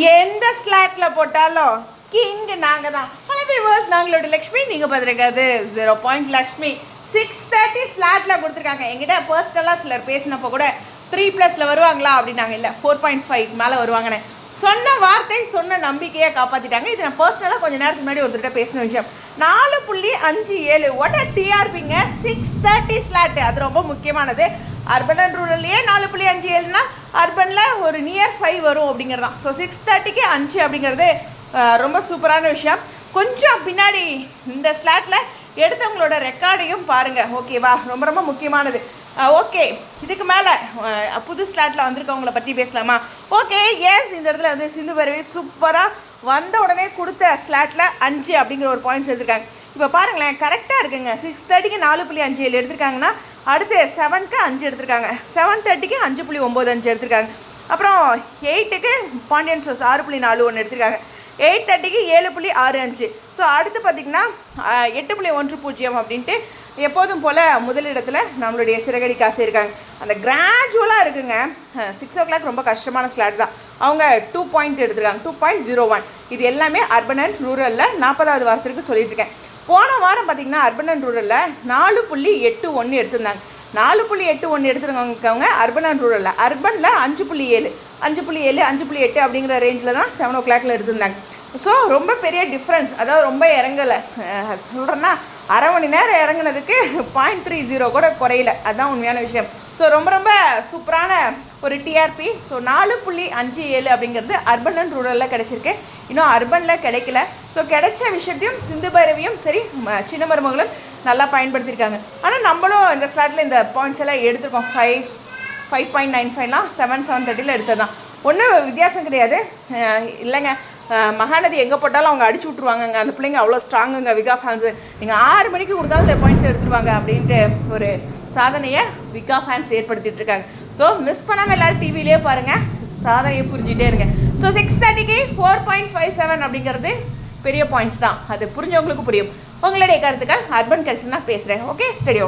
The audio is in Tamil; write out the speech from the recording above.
எந்த ஸ்லாட்ல போட்டாலும் கிங் நாங்க தான் ஹலோ வியூவர்ஸ் நாங்களோட லக்ஷ்மி நீங்க பார்த்துருக்காது zero point Lakshmi. Six thirty ஸ்லாட்ல கொடுத்துருக்காங்க. எங்கிட்ட பர்சனலாக சிலர் பேசினப்போ கூட த்ரீ ப்ளஸில் வருவாங்களா அப்படின்னாங்க. இல்லை ஃபோர் பாயிண்ட் ஃபைவ் மேலே வருவாங்கன்னு. சொன்ன வார்த்தை சொன்ன நம்பிக்கையை காப்பாற்றிட்டாங்க இது நான் பர்சனலாக கொஞ்ச நேரத்துக்கு முன்னாடி ஒருத்தர்கிட்ட பேசின விஷயம். நாலு புள்ளி அஞ்சு ஏழு. ஒட டிஆர்பிங்க சிக்ஸ் தேர்ட்டி ஸ்லாட்டு. அது ரொம்ப முக்கியமானது. அர்பன் அண்ட் ரூரல்லையே நாலு புள்ளி அஞ்சு ஏழுனா அர்பனில் ஒரு நியர் ஃபைவ் வரும் அப்படிங்கிறது தான் ஸோ சிக்ஸ் தேர்ட்டிக்கு அஞ்சு அப்படிங்கிறது ரொம்ப சூப்பரான விஷயம். கொஞ்சம் பின்னாடி இந்த ஸ்லாட்டில் எடுத்தவங்களோட ரெக்கார்டையும் பாருங்கள் ஓகேவா ரொம்ப ரொம்ப முக்கியமானது. ஓகே இதுக்கு மேலே புது ஸ்லாட்டில் வந்திருக்கவங்கள பற்றி பேசலாமா? ஓகே எஸ் இந்த இடத்துல வந்து சிந்து பரவி சூப்பராக வந்த உடனே கொடுத்த ஸ்லாட்டில் அஞ்சு அப்படிங்கிற ஒரு பாயிண்ட்ஸ் எடுத்திருக்காங்க. இப்போ பாருங்களேன் கரெக்டாக இருக்குங்க. சிக்ஸ் தேர்ட்டிக்கு நாலு புள்ளி அஞ்சு ஏழு எடுத்திருக்காங்கன்னா அடுத்து செவனுக்கு அஞ்சு எடுத்திருக்காங்க. செவன் தேர்ட்டிக்கு அஞ்சு புள்ளி ஒம்பது அஞ்சு எடுத்திருக்காங்க. அப்புறம் எயிட்டுக்கு பாண்டியன் ஸ்டோர்ஸ் ஆறு புள்ளி நாலு ஒன்று எடுத்திருக்காங்க. எயிட் தேர்ட்டிக்கு ஏழு புள்ளி ஆறு அஞ்சு. ஸோ அடுத்து பார்த்திங்கன்னா எட்டு புள்ளி ஒன்று பூஜ்ஜியம் அப்படின்ட்டு எப்போதும் போல் முதலிடத்தில் நம்மளுடைய சிறகடி காசு இருக்காங்க. அந்த கிராஜுவலாக இருக்குங்க. சிக்ஸ் ஓ கிளாக் ரொம்ப கஷ்டமான ஸ்லாட் தான். அவங்க டூ பாயிண்ட் எடுத்துருக்காங்க. டூ பாயிண்ட் ஜீரோ ஒன் இது எல்லாமே அர்பன் அண்ட் ரூரலில் நாற்பதாவது வாரத்திற்கு சொல்லிட்டு இருக்கேன். போன வாரம் பார்த்தீங்கன்னா அர்பன் அண்ட் ரூரலில் நாலு புள்ளி எட்டு ஒன்று எடுத்திருந்தாங்க. நாலு புள்ளி எட்டு ஒன்று எடுத்துருக்கவங்க அர்பன் அண்ட் ரூரலில் அர்பனில் அஞ்சு புள்ளி ஏழு. அஞ்சு புள்ளி ஏழு அஞ்சு புள்ளி எட்டு அப்படிங்கிற ரேஞ்சில் தான் செவன் ஓ கிளாக்ல எடுத்திருந்தாங்க. ஸோ ரொம்ப பெரிய டிஃப்ரென்ஸ் அதாவது ரொம்ப இறங்கலை. சொல்கிறேன்னா அரை மணி நேரம் இறங்குனதுக்கு பாயிண்ட் த்ரீ ஜீரோ கூட குறையல. அதுதான் உண்மையான விஷயம். ஸோ ரொம்ப ரொம்ப சூப்பரான ஒரு டிஆர்பி ஸோ நாலு புள்ளி அஞ்சு ஏழு அப்படிங்கிறது அர்பன் அண்ட் ரூரலில் கிடச்சிருக்கு. இன்னும் அர்பனில் கிடைக்கல. ஸோ கிடைச்ச விஷயத்தையும் சிந்து பைரவியும் சரி ம- சின்ன மருமகளும் நல்லா பயன்படுத்தியிருக்காங்க. ஆனால் நம்மளும் இந்த ஸ்லாட்டில் இந்த பாயிண்ட்ஸ் எல்லாம் எடுத்திருக்கோம். ஃபைவ் ஃபைவ் பாயிண்ட் நைன் ஃபைவ்லாம் செவன் செவன் தேர்ட்டியில் எடுத்தது தான். ஒன்றும் வித்தியாசம் கிடையாது. இல்லைங்க. மகாநதி எங்கே போட்டாலும் அவங்க அடிச்சு விட்ருவாங்கங்க அந்த பிள்ளைங்க அவ்வளோ ஸ்ட்ராங்குங்க விகா ஃபேன்ஸு நீங்கள் ஆறு மணிக்கு கொடுத்தாலும் இந்த பாயிண்ட்ஸ் எடுத்துருவாங்க அப்படின்ட்டு ஒரு சாதனையை விகா ஃபேன்ஸ் ஏற்படுத்திட்டு இருக்காங்க. ஸோ மிஸ் பண்ணாமல் எல்லோரும் டிவிலே பாருங்கள் சாதனையை புரிஞ்சுட்டே இருங்க. ஸோ சிக்ஸ் தேர்ட்டிக்கு ஃபோர் பாயிண்ட் ஃபைவ் செவன் அப்படிங்கிறது பெரிய பாயிண்ட்ஸ் தான். அது புரிஞ்சவங்களுக்கு புரியும். உங்களுடைய கருத்துக்கள் அர்பன் கரிசன் தான் பேசுகிறேன் ஓகே ஸ்டடியோ